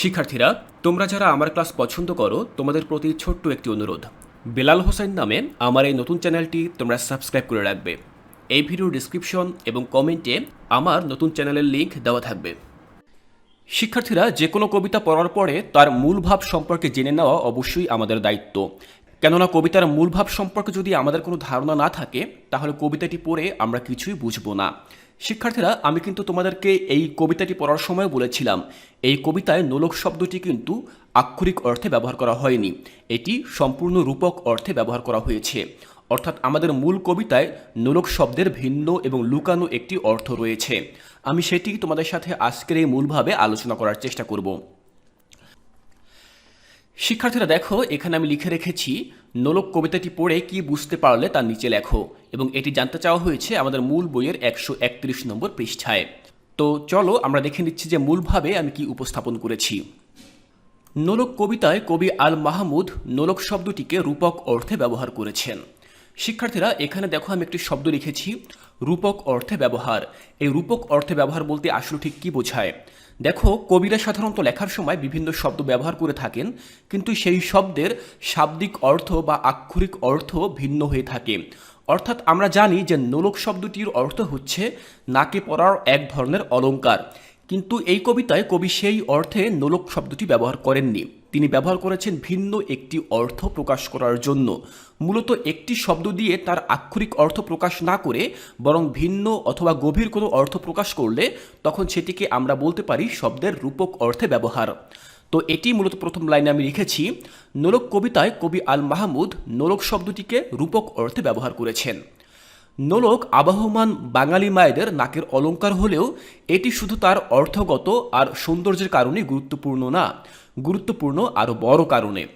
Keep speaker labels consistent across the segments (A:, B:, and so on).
A: শিক্ষার্থীরা, তোমরা যারা আমার ক্লাস পছন্দ করো, তোমাদের প্রতি ছোট্ট একটি অনুরোধ। বেলাল হোসেন নামে আমার এই নতুন চ্যানেলটি তোমরা সাবস্ক্রাইব করে রাখবে। এই ভিডিওর ডিসক্রিপশন এবং কমেন্টে আমার নতুন চ্যানেলের লিঙ্ক দেওয়া থাকবে। শিক্ষার্থীরা, যে কোনো কবিতা পড়ার পরে তার মূল ভাব সম্পর্কে জেনে নেওয়া অবশ্যই আমাদের দায়িত্ব। কেননা কবিতার মূল ভাব সম্পর্কে যদি আমাদের কোনো ধারণা না থাকে, তাহলে কবিতাটি পড়ে আমরা কিছুই বুঝব না। শিক্ষার্থীরা, আমি কিন্তু তোমাদেরকে এই কবিতাটি পড়ার সময় বলেছিলাম। এই কবিতায় নোলক শব্দটি কিন্তু আক্ষরিক অর্থে ব্যবহার করা হয়নি। এটি সম্পূর্ণ রূপক অর্থে ব্যবহার করা হয়েছে। অর্থাৎ আমাদের মূল কবিতায় নোলক শব্দের ভিন্ন এবং লুকানো একটি অর্থ রয়েছে। আমি সেটি তোমাদের সাথে আজকের এই মূলভাবে আলোচনা করার চেষ্টা করব। শিক্ষার্থীরা দেখো, এখানে আমি লিখে রেখেছি, নোলক কবিতাটি পড়ে কি বুঝতে পারলে তার নিচে লেখো। এবং এটি জানতে চাওয়া হয়েছে আমাদের মূল বইয়ের একশো একত্রিশ নম্বর পৃষ্ঠায়। তো চলো, আমরা দেখে নিচ্ছি যে মূলভাবে আমি কি উপস্থাপন করেছি। নোলক কবিতায় কবি আল মাহমুদ নোলক শব্দটিকে রূপক অর্থে ব্যবহার করেছেন। শিক্ষার্থীরা, এখানে দেখো, আমি একটি শব্দ লিখেছি, রূপক অর্থে ব্যবহার। এই রূপক অর্থে ব্যবহার বলতে আসলে ঠিক কি বোঝায়? দেখো, কবিরা সাধারণত লেখার সময় বিভিন্ন শব্দ ব্যবহার করে থাকেন, কিন্তু সেই শব্দের শাব্দিক অর্থ বা আক্ষরিক অর্থ ভিন্ন হয়ে থাকে। অর্থাৎ আমরা জানি যে নোলক শব্দটির অর্থ হচ্ছে নাকে পড়ার এক ধরনের অলংকার। কিন্তু এই কবিতায় কবি সেই অর্থে নোলক শব্দটি ব্যবহার করেননি। তিনি ব্যবহার করেছেন ভিন্ন একটি অর্থ প্রকাশ করার জন্য। মূলত একটি শব্দ দিয়ে তার আক্ষরিক অর্থ প্রকাশ না করে বরং ভিন্ন অথবা গভীর কোনো অর্থ প্রকাশ করলে তখন সেটিকে আমরা বলতে পারি শব্দের রূপক অর্থে ব্যবহার। তো এটি মূলত প্রথম লাইনে আমি লিখেছি, নোলক কবিতায় কবি আল মাহমুদ নোলক শব্দটিকে রূপক অর্থে ব্যবহার করেছেন। নোলক আবাহমান বাঙালি মায়েদের নাকের অলঙ্কার হলেও এটি শুধু তার অর্থগত আর সৌন্দর্যের কারণে গুরুত্বপূর্ণ না, গুরুত্বপূর্ণ আরও বড় কারণে।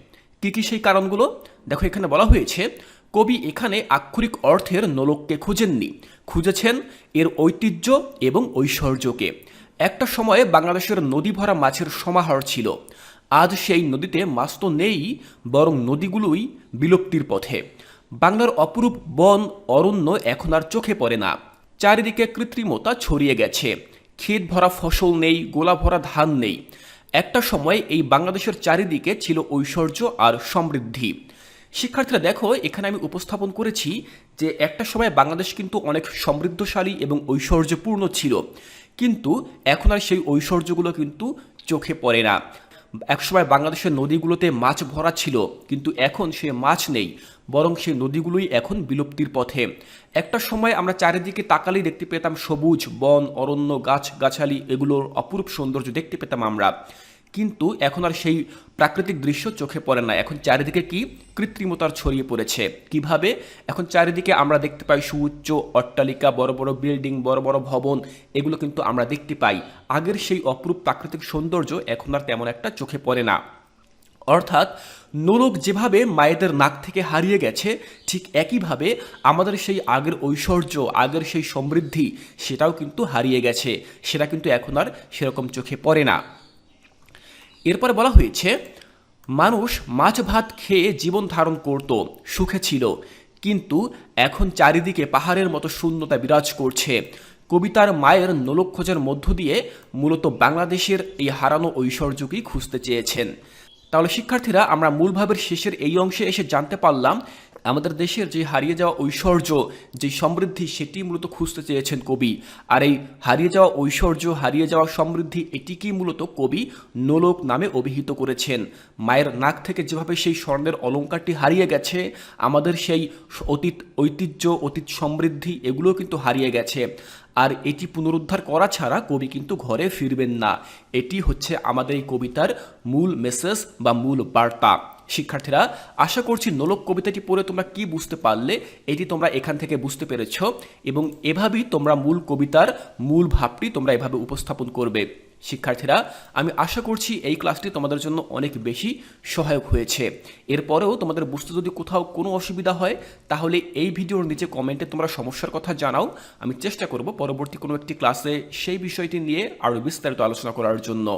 A: কি কি সেই কারণগুলো? দেখো, এখানে বলা হয়েছে, কবি এখানে আক্ষরিক অর্থের নোলককে খুঁজেননি। খুঁজেছেন এর ঐতিহ্য এবং ঐশ্বর্যকে। একটা সময়ে বাংলাদেশের নদী ভরা মাছের সমাহার ছিল। আজ সেই নদীতে মাছ তো নেই, বরং নদীগুলোই বিলুপ্তির পথে। বাংলার অপরূপ বন অরণ্য এখন আর চোখে পড়ে না। চারিদিকে কৃত্রিমতা ছড়িয়ে গেছে। ক্ষেত ভরা ফসল নেই, গোলা ভরা ধান নেই। একটা সময় এই বাংলাদেশের চারিদিকে ছিল ঐশ্বর্য আর সমৃদ্ধি। শিক্ষার্থীরা, দেখো, এখানে আমি উপস্থাপন করেছি যে একটা সময় বাংলাদেশ কিন্তু অনেক সমৃদ্ধশালী এবং ঐশ্বর্যপূর্ণ ছিল। কিন্তু এখন আর সেই ঐশ্বর্যগুলো কিন্তু চোখে পড়ে না। একসময় বাংলাদেশের নদীগুলোতে মাছ ভরা ছিল, কিন্তু এখন সে মাছ নেই, বরং সে নদীগুলোই এখন বিলুপ্তির পথে। একটা সময় আমরা চারিদিকে তাকালেই দেখতে পেতাম সবুজ, বন, অরণ্য, গাছ, গাছালি, এগুলোর অপরূপ সৌন্দর্য দেখতে পেতাম আমরা। কিন্তু এখন আর সেই প্রাকৃতিক দৃশ্য চোখে পড়ে না। এখন চারিদিকে কি কৃত্রিমতার ছড়িয়ে পড়েছে? কীভাবে? এখন চারিদিকে আমরা দেখতে পাই সুউচ্চ অট্টালিকা, বড় বড় বিল্ডিং, বড় বড় ভবন, এগুলো কিন্তু আমরা দেখতে পাই। আগের সেই অপরূপ প্রাকৃতিক সৌন্দর্য এখন আর তেমন একটা চোখে পড়ে না। অর্থাৎ নোলক যেভাবে মায়েদের নাক থেকে হারিয়ে গেছে, ঠিক একইভাবে আমাদের সেই আগের ঐশ্বর্য, আগের সেই সমৃদ্ধি, সেটাও কিন্তু হারিয়ে গেছে। সেটা কিন্তু এখন আর সেরকম চোখে পড়ে না। এরপরে বলা হয়েছে, মানুষ মাছ ভাত খেয়ে জীবন ধারণ করত, সুখে ছিল। কিন্তু এখন চারিদিকে পাহাড়ের মতো শূন্যতা বিরাজ করছে। কবিতার মায়ের নোলক খোঁজার মধ্য দিয়ে মূলত বাংলাদেশের এই হারানো ঐশ্বর্যকেই খুঁজতে চেয়েছেন। তাহলে শিক্ষার্থীরা, আমরা মূলভাবের শেষের এই অংশে এসে জানতে পারলাম আমাদের দেশের যে হারিয়ে যাওয়া ঐশ্বর্য, যে সমৃদ্ধি, সেটি মূলত খুঁজতে চেয়েছেন কবি। আর এই হারিয়ে যাওয়া ঐশ্বর্য, হারিয়ে যাওয়া সমৃদ্ধি, এটিকেই মূলত কবি নোলক নামে অভিহিত করেছেন। মায়ের নাক থেকে যেভাবে সেই স্বর্ণের অলঙ্কারটি হারিয়ে গেছে, আমাদের সেই অতীত ঐতিহ্য, অতীত সমৃদ্ধি এগুলো কিন্তু হারিয়ে গেছে। আর এটি পুনরুদ্ধার করা ছাড়া কবি কিন্তু ঘরে ফিরবেন না। এটি হচ্ছে আমাদের এই কবিতার মূল মেসেজ বা মূল বার্তা। শিক্ষার্থীরা, আশা করছি নোলক কবিতাটি পড়ে তোমরা কি বুঝতে পারলে, এটি তোমরা এখান থেকে বুঝতে পেরেছ এবং এভাবেই তোমরা মূল কবিতার মূল ভাবটি তোমরা এভাবে উপস্থাপন করবে। শিক্ষার্থীরা, আমি আশা করছি এই ক্লাসটি তোমাদের জন্য অনেক বেশি সহায়ক হয়েছে। এরপরেও তোমাদের বুঝতে যদি কোথাও কোনো অসুবিধা হয়, তাহলে এই ভিডিওর নিচে কমেন্টে তোমরা সমস্যার কথা জানাও। আমি চেষ্টা করব পরবর্তী কোনো একটি ক্লাসে সেই বিষয়টি নিয়ে আরও বিস্তারিত আলোচনা করার জন্য।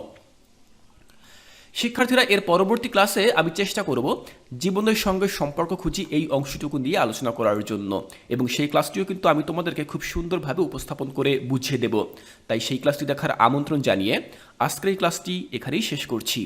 A: শিক্ষার্থীরা এর পরবর্তী ক্লাসে আমি চেষ্টা করব জীবনের সঙ্গে সম্পর্ক খুঁজি এই অংশটুকু নিয়ে আলোচনা করার জন্য। এবং সেই ক্লাসটিও কিন্তু আমি তোমাদেরকে খুব সুন্দরভাবে উপস্থাপন করে বুঝিয়ে দেব। তাই সেই ক্লাসটি দেখার আমন্ত্রণ জানিয়ে আজকের এই ক্লাসটি এখানেই শেষ করছি।